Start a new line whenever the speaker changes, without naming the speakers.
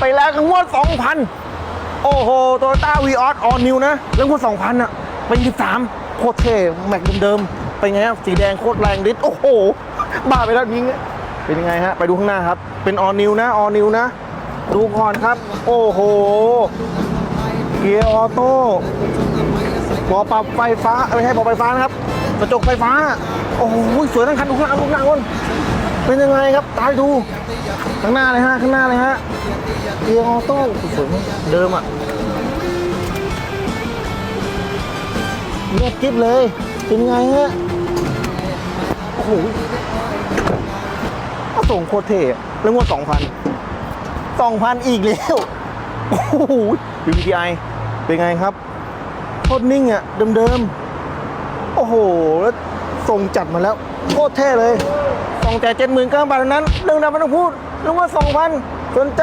ไปแล้วทั้งหมด2,000 โอ้โหโตโยต้าวีออสออนนิวนะเรื่องวก2,000อะเป็น 13 โคตรเท่แม็กเดิมๆเป็นไงครับสีแดงโคตรแรงฤทธิ์โอ้โห บ้าไปแล้วยิงอะเป็นยังไงฮะ ไปดูข้างหน้าครับ เป็นออนนิวนะออนนิวนะ ดูก่อนครับ โอ้โห เกียร์ออโต้บอปรับไฟฟ้า ไม่ใช่บอไฟฟ้านะครับ กระจกไฟฟ้า โอ้โห สวยทั้งคันดูข้างหน้าดูข้างหน้าคน เป็นยังไงครับตายดู ข้างหน้าเลยฮะข้างหน้าเลยฮะเกียร์ออโต้สวยเดิมอะเงียบกิ๊บเลย เป็นไงฮะโอ้โหเอาส่งโคตรเท่อะเรื่องว่าสองพันสองพันอีกแล้วโอ้โหดู VTI เป็นไงครับโคตรนิ่งอะ เดิมๆ โอ้โหแล้ว ส่งจัดมาแล้วโคตรเท่เลยส่งแต่เจ็ดหมื่นเก้าบาทนั้น เรื่องนั้นไม่ต้องพูดเรื่องว่าสองพันสนใจ